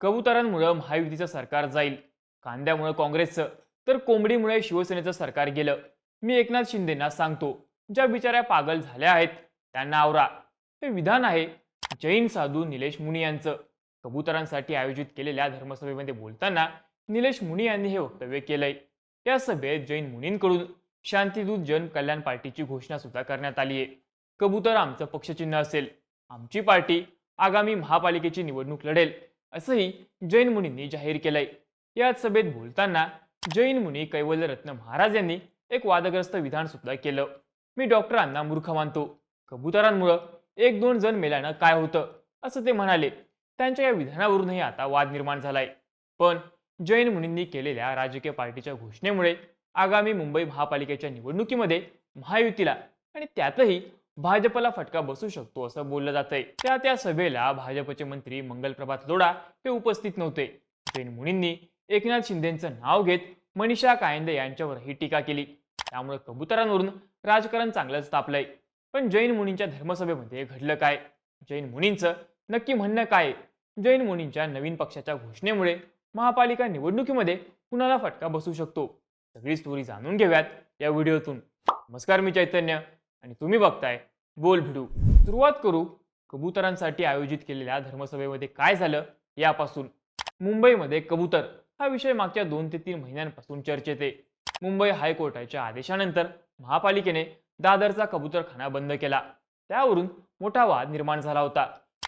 कबुतरांमुळं महायुतीचं सरकार जाईल. कांद्यामुळं काँग्रेसचं तर कोंबडीमुळे शिवसेनेचं सरकार गेलं. मी एकनाथ शिंदेना सांगतो ज्या बिचाऱ्या पागल झाल्या आहेत त्यांना आवरा. हे विधान आहे जैन साधू निलेश मुनी यांचं. कबुतरांसाठी आयोजित केलेल्या धर्मसभेमध्ये बोलताना निलेश मुनी यांनी हे वक्तव्य केलंय. या सभेत जैन मुनींकडून शांतीदूत जन कल्याण पार्टीची घोषणा सुद्धा करण्यात आली आहे कबूतर आमचं पक्षचिन्ह असेल. आमची पार्टी आगामी महापालिकेची निवडणूक लढेल. असंही जैन मुनींनी जाहीर केलंय. याच सभेत बोलताना जैन मुनी कैवल्य रत्न महाराज यांनी एक वादग्रस्त विधान सुद्धा केलं. मी डॉक्टरांना मूर्ख मानतो. कबुतरांमुळं एक दोन जण मेल्यानं काय होतं? असं ते म्हणाले. त्यांच्या या विधानावरूनही आता वाद निर्माण झालाय. पण जैन मुनींनी केलेल्या राजकीय पार्टीच्या घोषणेमुळे आगामी मुंबई महापालिकेच्या निवडणुकीमध्ये महायुतीला आणि त्यातही भाजपला फटका बसू शकतो असं बोललं जातंय. त्या त्या सभेला भाजपचे मंत्री मंगल प्रभात लोढा हे उपस्थित नव्हते. जैन मुनींनी एकनाथ शिंदेचं नाव घेत मनीषा कायंदे यांच्यावरही टीका केली. त्यामुळे कबुतरांवरून राजकारण चांगलंच तापलंय. पण जैन मुनींच्या धर्मसभेमध्ये घडलं काय? जैन मुनींचं नक्की म्हणणं काय? जैन मुनींच्या नवीन पक्षाच्या घोषणेमुळे महापालिका निवडणुकीमध्ये कुणाला फटका बसू शकतो? सगळी स्टोरी जाणून घेऊयात या व्हिडिओतून. नमस्कार मी चैतन्य आणि तुम्ही बघताय बोल भिडू सुरुवात करू कबुतरांसाठी आयोजित केलेल्या धर्मसभेमध्ये काय झालं यापासून. मुंबईमध्ये कबूतर हा विषय मागच्या दोन ते तीन महिन्यांपासून चर्चेत आहे. मुंबई हायकोर्टाच्या आदेशानंतर महापालिकेने दादरचा कबूतरखाना बंद केला. त्यावरून मोठा वाद निर्माण झाला होता.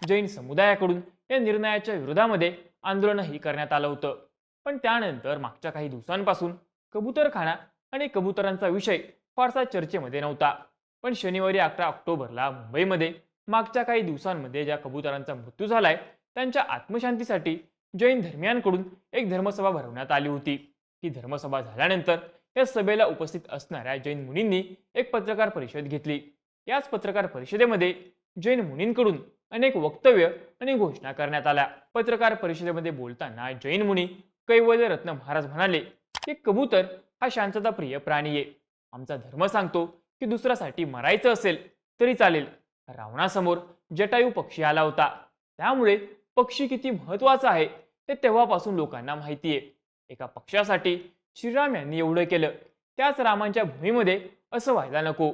जैन समुदायाकडून या निर्णयाच्या विरोधामध्ये आंदोलनही करण्यात आलं होतं. पण त्यानंतर मागच्या काही दिवसांपासून कबूतरखाना आणि कबुतरांचा विषय फारसा चर्चेमध्ये नव्हता. पण शनिवारी अकरा ऑक्टोबरला मुंबईमध्ये मागच्या काही दिवसांमध्ये ज्या कबुतरांचा मृत्यू झालाय त्यांच्या आत्मशांतीसाठी जैन धर्मियांकडून एक धर्मसभा भरवण्यात आली होती. ही धर्मसभा झाल्यानंतर या सभेला उपस्थित असणाऱ्या जैन मुनींनी एक पत्रकार परिषद घेतली. याच पत्रकार परिषदेमध्ये जैन मुनींकडून अनेक वक्तव्य आणि घोषणा करण्यात आल्या. पत्रकार परिषदेमध्ये बोलताना जैन मुनी कैवल्य रत्न महाराज म्हणाले की कबूतर हा शांतताप्रिय प्राणी आहे. आमचा धर्म सांगतो की दुसऱ्यासाठी मरायचं असेल तरी चालेल. रावणासमोर जटायू पक्षी आला होता. त्यामुळे पक्षी किती महत्त्वाचा आहे ते तेव्हापासून लोकांना माहिती आहे एका पक्षासाठी श्रीराम यांनी एवढं केलं. त्याच रामांच्या भूमीमध्ये असं व्हायला नको.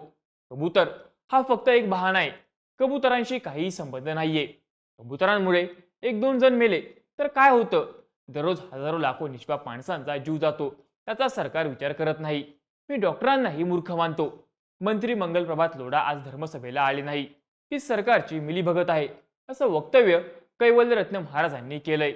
कबूतर हा फक्त एक बहाणा आहे. कबुतरांशी काहीही संबंध नाहीये. कबुतरांमुळे एक दोन जण मेले तर काय होतं? दररोज हजारो लाखो निष्पाप माणसांचा जीव जातो. त्याचा सरकार विचार करत नाही. मी डॉक्टरांनाही मूर्ख मानतो. मंत्री मंगलप्रभात लोढा आज धर्मसभेला आले नाही. ही सरकारची मिलीभगत आहे असं वक्तव्य कैवल्यरत्न महाराजांनी केलंय.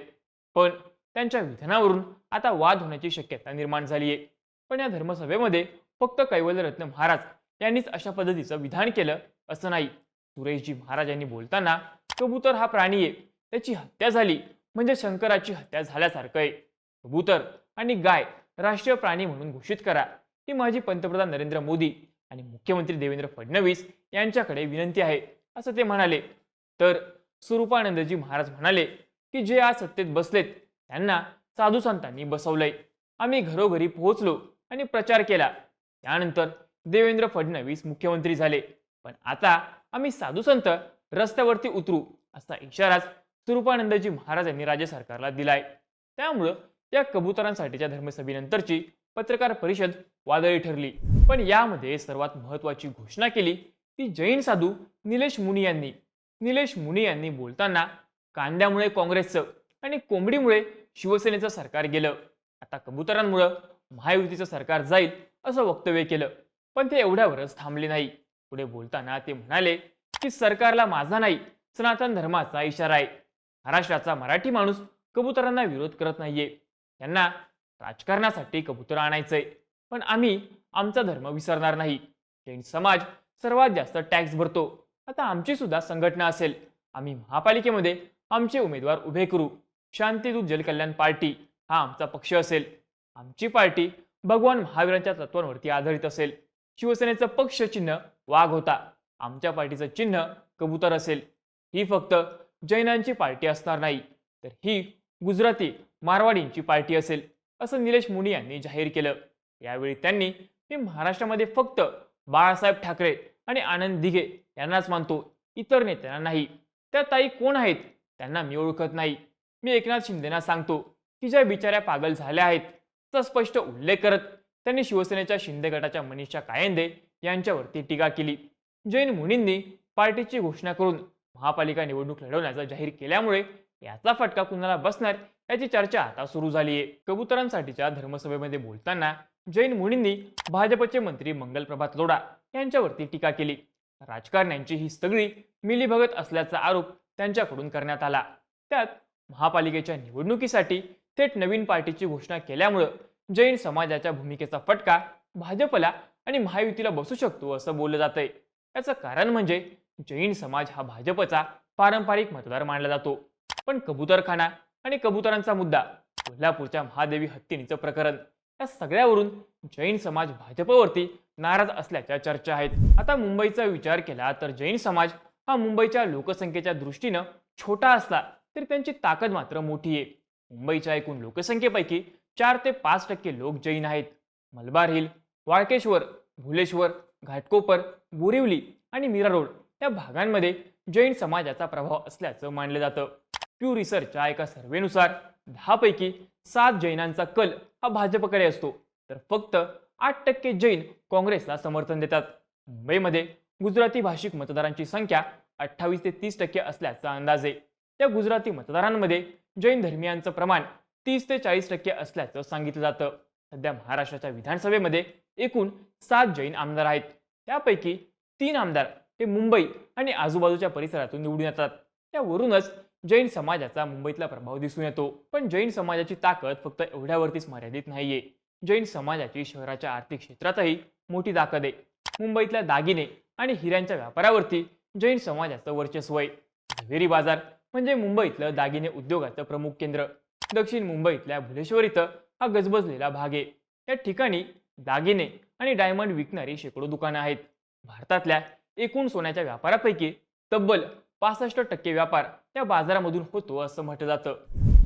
पण त्यांच्या विधानावरून आता वाद होण्याची शक्यता निर्माण झाली आहे पण या धर्मसभेमध्ये फक्त कैवल्यरत्न महाराज यांनीच अशा पद्धतीचं विधान केलं असं नाही. सुरेशजी महाराज यांनी बोलताना कबूतर हा प्राणी आहे. त्याची हत्या झाली. म्हणजे शंकराची हत्या झाल्यासारखं आहे. कबूतर आणि गाय राष्ट्रीय प्राणी म्हणून घोषित करा. ही माझी पंतप्रधान नरेंद्र मोदी. आणि मुख्यमंत्री देवेंद्र फडणवीस यांच्याकडे विनंती आहे असं ते म्हणाले. तर स्वरूपानंदजी महाराज म्हणाले की जे आज सत्तेत बसलेत त्यांना साधू संतांनी बसवलंय. आम्ही घरोघरी पोहोचलो आणि प्रचार केला. त्यानंतर देवेंद्र फडणवीस मुख्यमंत्री झाले. पण आता आम्ही साधू संत रस्त्यावरती उतरू असा इशाराच स्वरूपानंदजी महाराज यांनी राज्य सरकारला दिलाय. त्यामुळं या कबुतरांसाठीच्या धर्मसभेनंतरची पत्रकार परिषद वादळी ठरली. पण यामध्ये सर्वात महत्वाची घोषणा केली ती जैन साधू निलेश मुनी यांनी. निलेश मुनी यांनी बोलताना कांद्यामुळे काँग्रेसचं आणि कोंबडीमुळे शिवसेनेचं सरकार गेलं. आता कबुतरांमुळं महायुतीचं सरकार जाईल असं वक्तव्य केलं. पण ते एवढ्यावरच थांबले नाही. पुढे बोलताना ते म्हणाले की सरकारला माझा नाही सनातन धर्माचा इशारा आहे. महाराष्ट्राचा मराठी माणूस कबुतरांना विरोध करत नाहीये. त्यांना राजकारणासाठी कबूतर आणायचंय. पण आम्ही आमचा धर्म विसरणार नाही. जैन समाज सर्वात जास्त टॅक्स भरतो. आता आमची सुद्धा संघटना असेल. आम्ही महापालिकेमध्ये आमचे उमेदवार उभे करू. शांतीदूत जलकल्याण पार्टी हा आमचा पक्ष असेल. आमची पार्टी भगवान महावीरांच्या तत्वांवरती आधारित असेल. शिवसेनेचं पक्ष चिन्ह वाघ होता. आमच्या पार्टीचं चिन्ह कबूतर असेल. ही फक्त जैनांची पार्टी असणार नाही. तर ही गुजराती मारवाडींची पार्टी असेल. असं निलेश मुनी यांनी जाहीर केलं. यावेळी त्यांनी मी महाराष्ट्रामध्ये फक्त बाळासाहेब ठाकरे आणि आनंद दिघे यांनाच मानतो. इतर नेत्यांना नाही. त्या ताई कोण आहेत? त्यांना मी ओळखत नाही. मी एकनाथ शिंदेना सांगतो. की ज्या बिचाऱ्या पागल झाल्या आहेत. त्याचा स्पष्ट उल्लेख करत त्यांनी शिवसेनेच्या शिंदे गटाच्या मनीषा कायंदे यांच्यावरती टीका केली. जैन मुनींनी पार्टीची घोषणा करून महापालिका निवडणूक लढवण्याचा जाहीर केल्यामुळे याचा फटका कुणाला बसणार? याची चर्चा आता सुरू झाली आहे कबुतरांसाठीच्या धर्मसभेमध्ये बोलताना जैन मुनींनी भाजपचे मंत्री मंगल प्रभात लोढा यांच्यावरती टीका केली. राजकारण्यांची ही सगळी मिलीभगत असल्याचा आरोप त्यांच्याकडून करण्यात आला. त्यात महापालिकेच्या निवडणुकीसाठी थेट नवीन पार्टीची घोषणा केल्यामुळं जैन समाजाच्या भूमिकेचा फटका भाजपला आणि महायुतीला बसू शकतो असं बोललं जातंय. याचं कारण म्हणजे जैन समाज हा भाजपचा पारंपरिक मतदार मानला जातो. पण कबुतरखाना आणि कबुतरांचा मुद्दा कोल्हापूरच्या महादेवी हत्तीनीचं प्रकरण. या सगळ्यावरून जैन समाज भाजपवरती नाराज असल्याच्या चर्चा आहेत. आता मुंबईचा विचार केला तर जैन समाज हा मुंबईच्या लोकसंख्येच्या दृष्टीनं छोटा असला तरी त्यांची ताकद मात्र मोठी आहे. मुंबईच्या एकूण लोकसंख्येपैकी चार ते पाच टक्के लोक जैन आहेत. मलबार हिल वाळकेश्वर भुलेश्वर घाटकोपर बोरिवली आणि मीरा रोड या भागांमध्ये जैन समाजाचा प्रभाव असल्याचं मानलं जातं. प्यू रिसर्चच्या एका सर्वेनुसार दहापैकी सात जैनांचा कल हा भाजपकडे असतो. तर फक्त आठ टक्के जैन काँग्रेसला समर्थन देतात. मुंबईमध्ये गुजराती भाषिक मतदारांची संख्या अठ्ठावीस ते तीस टक्के असल्याचा अंदाज आहे. त्या गुजराती मतदारांमध्ये जैन धर्मियांचं प्रमाण तीस ते चाळीस टक्के असल्याचं सांगितलं जातं. सध्या महाराष्ट्राच्या विधानसभेमध्ये एकूण सात जैन आमदार आहेत. त्यापैकी तीन आमदार हे मुंबई आणि आजूबाजूच्या परिसरातून निवडून येतात. त्यावरूनच जैन समाजाचा मुंबईतला प्रभाव दिसून येतो. पण जैन समाजाची ताकद फक्त एवढ्यावरतीच मर्यादित नाहीये. जैन समाजाची शहराच्या आर्थिक क्षेत्रातही मोठी ताकद आहे. मुंबईतल्या दागिने आणि हिऱ्यांच्या व्यापारावरती जैन समाजाचं वर्चस्व आहे. हवेरी बाजार म्हणजे मुंबईतलं दागिने उद्योगाचं प्रमुख केंद्र. दक्षिण मुंबईतल्या भुलेश्वर इथं हा गजबजलेला भाग आहे. या ठिकाणी दागिने आणि डायमंड विकणारी शेकडो दुकानं आहेत. भारतातल्या एकूण सोन्याच्या व्यापारापैकी तब्बल पासष्ट टक्के व्यापार त्या बाजारामधून होतो असं म्हटलं जातं.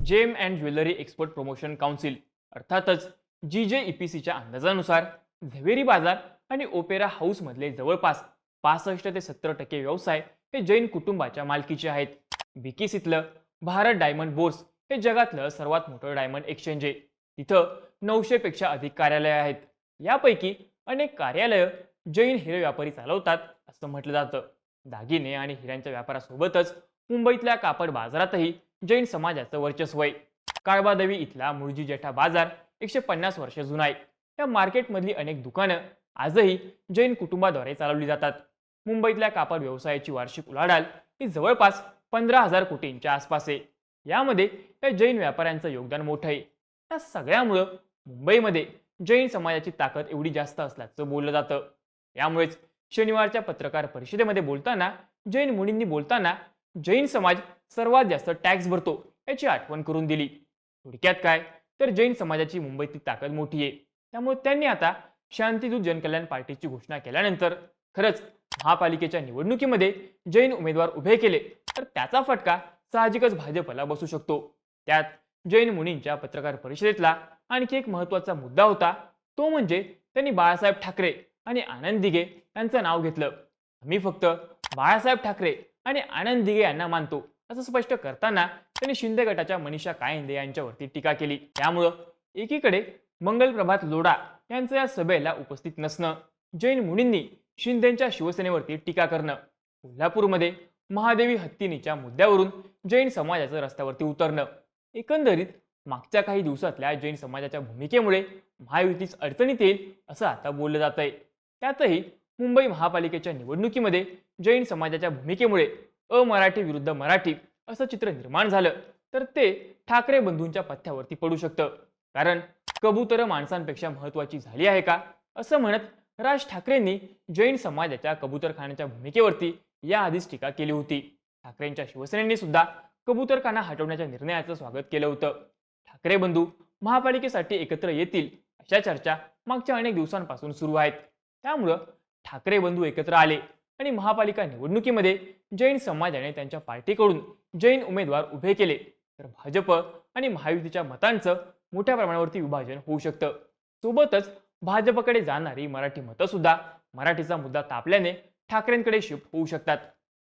Gem and jewellery export promotion council अर्थातच जी जे ई पी सीच्या अंदाजानुसार झवेरी बाजार आणि ओपेरा हाऊसमधले जवळपास पासष्ट ते सत्तर टक्के व्यवसाय हे जैन कुटुंबाच्या मालकीचे आहेत. विकिसीतलं भारत डायमंड बोर्स हे जगातलं सर्वात मोठं डायमंड एक्सचेंज आहे. तिथं नऊशेपेक्षा अधिक कार्यालय आहेत. यापैकी अनेक कार्यालयं जैन हिरे व्यापारी चालवतात असं म्हटलं जातं. दागिने आणि हिऱ्यांच्या व्यापारासोबतच मुंबईतल्या कापड बाजारातही जैन समाजाचं वर्चस्व आहे. काळबादेवी इथला मुळजी जेठा बाजार एकशे पन्नास वर्ष जुना आहे. या मार्केटमधली अनेक दुकानं आजही जैन कुटुंबाद्वारे चालवली जातात. मुंबईतल्या कापड व्यवसायाची वार्षिक उलाढाल ही जवळपास पंधरा हजार कोटींच्या आसपास आहे. यामध्ये या जैन व्यापाऱ्यांचं योगदान मोठं आहे. या सगळ्यामुळं मुंबईमध्ये जैन समाजाची ताकद एवढी जास्त असल्याचं बोललं जातं. यामुळेच शनिवारच्या पत्रकार परिषदेमध्ये बोलताना जैन मुनींनी बोलताना जैन समाज सर्वात जास्त टॅक्स भरतो याची आठवण करून दिली. थोडक्यात काय? तर जैन समाजाची मुंबईतली ताकद मोठी आहे. त्यामुळे त्यांनी आता शांतिदूत जनकल्याण पार्टीची घोषणा केल्यानंतर खरंच महापालिकेच्या निवडणुकीमध्ये जैन उमेदवार उभे केले तर त्याचा फटका साहजिकच भाजपला बसू शकतो. त्यात जैन मुनींच्या पत्रकार परिषदेतला आणखी एक महत्त्वाचा मुद्दा होता तो म्हणजे त्यांनी बाळासाहेब ठाकरे आणि आनंद दिघे यांचं नाव घेतलं. आम्ही फक्त बाळासाहेब ठाकरे आणि आनंद दिघे यांना मानतो असं स्पष्ट करताना त्यांनी शिंदे गटाच्या मनीषा कायंदे यांच्यावरती टीका केली. त्यामुळं एकीकडे मंगल प्रभात लोढा यांचं या सभेला उपस्थित नसणं जैन मुनींनी शिंदेच्या शिवसेनेवरती टीका करणं कोल्हापूरमध्ये महादेवी हत्तीनीच्या मुद्द्यावरून जैन समाजाचं रस्त्यावरती उतरणं एकंदरीत मागच्या काही दिवसातल्या जैन समाजाच्या भूमिकेमुळे महायुतीच अडचणीत येईल असं आता बोललं जात आहे त्यातही मुंबई महापालिकेच्या निवडणुकीमध्ये जैन समाजाच्या भूमिकेमुळे अमराठी विरुद्ध मराठी असं चित्र निर्माण झालं तर ते ठाकरे बंधूंच्या पथ्यावरती पडू शकतं. कारण कबूतर माणसांपेक्षा महत्वाची झाली आहे का असं म्हणत राज ठाकरेंनी जैन समाजाच्या कबूतरखान्याच्या भूमिकेवरती याआधीच टीका केली होती. ठाकरेंच्या शिवसेनेने सुद्धा कबूतरखाना हटवण्याच्या निर्णयाचं स्वागत केलं होतं. ठाकरे बंधू महापालिकेसाठी एकत्र येतील अशा चर्चा मागच्या अनेक दिवसांपासून सुरू आहेत. त्यामुळं ठाकरे बंधू एकत्र आले आणि महापालिका निवडणुकीमध्ये जैन समाजाने त्यांच्या पार्टीकडून जैन उमेदवार उभे केले. तर भाजप आणि महायुतीच्या मतांचं मोठ्या प्रमाणावरती विभाजन होऊ शकतं. सोबतच भाजपकडे जाणारी मराठी मतं सुद्धा मराठीचा मुद्दा तापल्याने ठाकरेंकडे शिफ्ट होऊ शकतात.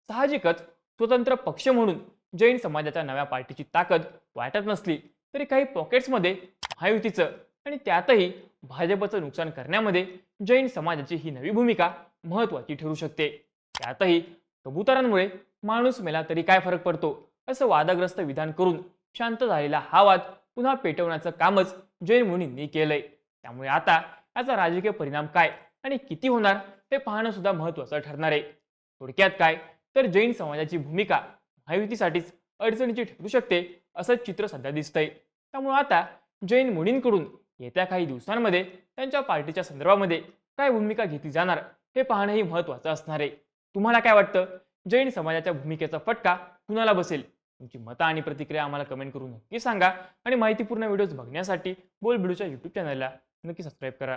साहजिकच स्वतंत्र पक्ष म्हणून जैन समाजाच्या नव्या पार्टीची ताकद वाटत नसली तरी काही पॉकेट्समध्ये महायुतीचं आणि त्यातही भाजपचं नुकसान करण्यामध्ये जैन समाजाची ही नवी भूमिका महत्वाची ठरू शकते. त्यातही कबुतरांमुळे माणूस मेला तरी काय फरक पडतो असं वादग्रस्त विधान करून शांत झालेला हा वाद पुन्हा पेटवण्याचं कामच जैन मुनींनी केलंय. त्यामुळे आता याचा राजकीय परिणाम काय आणि किती होणार हे पाहणं सुद्धा महत्वाचं ठरणार आहे. थोडक्यात काय? तर जैन समाजाची भूमिका महायुतीसाठीच अडचणीची ठरू शकते असं चित्र सध्या दिसतंय. त्यामुळे आता जैन मुनींकडून येत्या काही दिवसांमध्ये त्यांच्या पार्टीच्या संदर्भामध्ये काय भूमिका घेतली जाणार हे पाहणंही महत्त्वाचं असणार आहे. तुम्हाला काय वाटतं? जैन समाजाच्या भूमिकेचा फटका कुणाला बसेल? तुमची मतं आणि प्रतिक्रिया आम्हाला कमेंट करून नक्की सांगा आणि माहितीपूर्ण व्हिडिओज बघण्यासाठी बोल बिडूच्या यूट्यूब चॅनलला नक्की सबस्क्राईब करा.